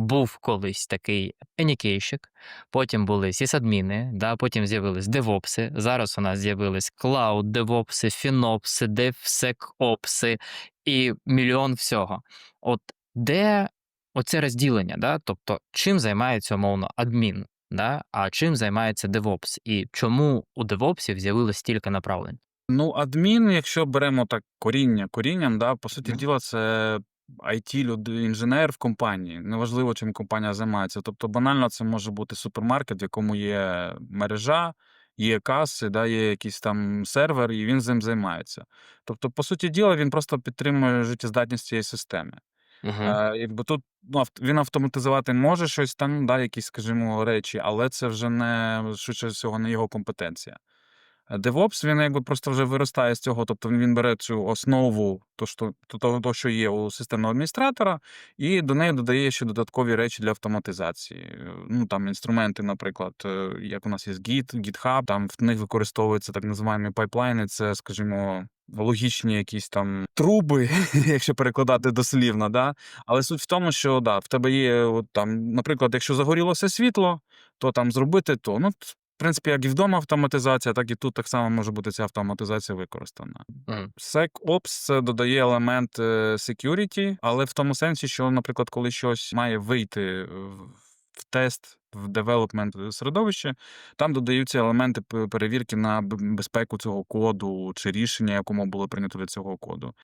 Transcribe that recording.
був колись такий енікейщик, потім були сісадміни, да, потім з'явились девопси. Зараз у нас з'явились клауд девопси, фінопси, девсекопси і мільйон всього. От де оце розділення, да? тобто чим займається умовно адмін, да? а чим займається DevOps, і чому у DevOps з'явилось стільки направлень? Ну, адмін, якщо беремо так коріння корінням, да, по суті діла, це it люди інженер в компанії. Неважливо, чим компанія займається. Тобто, банально, це може бути супермаркет, в якому є мережа, є каси, да, є якийсь там сервер, і він цим займається. Тобто, по суті діла, він просто підтримує життєздатність цієї системи. Е, якби тут ну, він автоматизувати може щось там, да, якісь, скажімо, речі, але це вже не швидше всього не його компетенція. DevOps, він якби просто вже виростає з цього, тобто він бере цю основу, то, що, то, то, що є у системного адміністратора, і до неї додає ще додаткові речі для автоматизації. Ну, там інструменти, наприклад, е, як у нас є Git, GitHub, там в них використовуються так називаємо пайплайни, це, скажімо, логічні якісь там труби, якщо перекладати дослівно, да? Але суть в тому, що да, в тебе є, от, там, наприклад, якщо загорілося світло, то там зробити то. Ну, в принципі, як і вдома автоматизація, так і тут так само може бути ця автоматизація використана. Мгм. SecOps це додає елемент е, security, але в тому сенсі, що, наприклад, коли щось має вийти в в тест, в девелопмент середовище, там додаються елементи перевірки на безпеку цього коду чи рішення, якому було прийнято для цього коду.